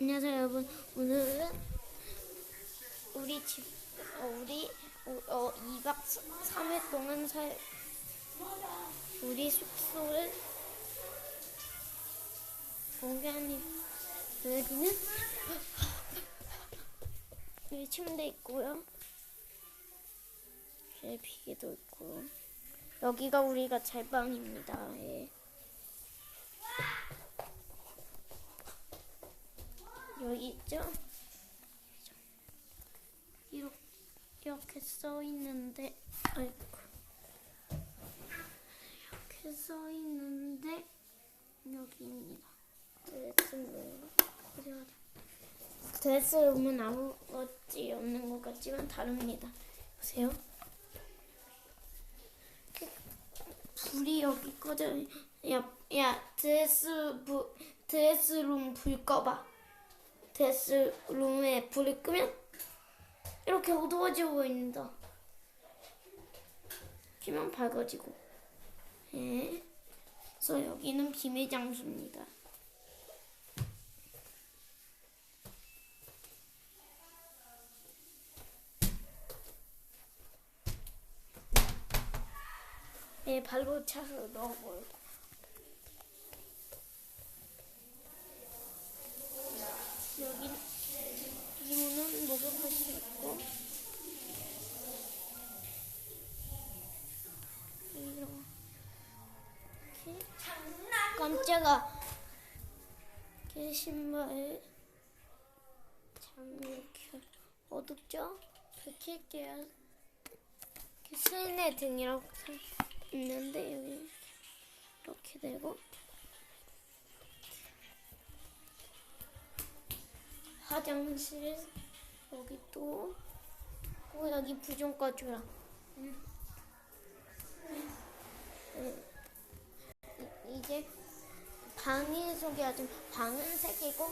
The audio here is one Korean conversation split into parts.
안녕하세요 여러분. 오늘은 우리 집 어, 우리 어, 2박 3일 동안 살 우리 숙소를 공개하니 여기는 여기 침대 있고요. 여기 비계도 있고. 여기가 우리가 잘 방입니다. 예. 여기 있죠? 이렇게, 이렇게 써 있는데, 아이고. 이렇게 써 있는데, 여기입니다. 드레스룸은 아무것이 없는 것 같지만 다릅니다. 보세요. 불이 여기 꺼져. 야, 야, 드레스, 부, 드레스룸 불 꺼봐. 드레스룸에 불을 끄면 이렇게 어두워져 보인다. 키면 밝아지고. 예. 그래서 여기는 비밀 장소입니다. 예, 발로 차서 넣어버려. 깜짝아 이렇게 신발 참 이렇게 어둡죠? 이렇게 실내 등이라고 써 있는데 여기 이렇게 되고 화장실 여기 또 어, 여기 부 좀 꺼주라. 응. 응. 이- 이제 방이 소개하자면 방은 세 개고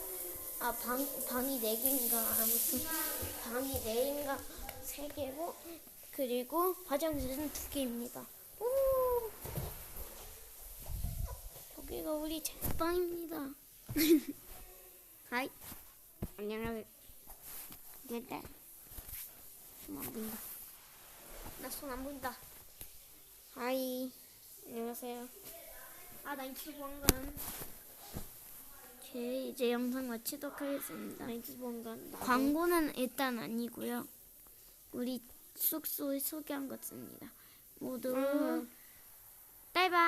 아 방 방이 네 개인가 아무튼 방이 네 개인가 세 개고 그리고 화장실은 두 개입니다. 오! 여기가 우리 제 방입니다. 하이. 안녕하세요. 됐다. 손안 보인다. 나 손 안 보인다. 하이. 안녕하세요. 아, 나 유튜브 한간. 제 이제 영상 마치도록 하겠습니다. 유튜브 한간. 광고는 일단 아니고요. 우리 숙소에 소개한 것입니다. 모두 음.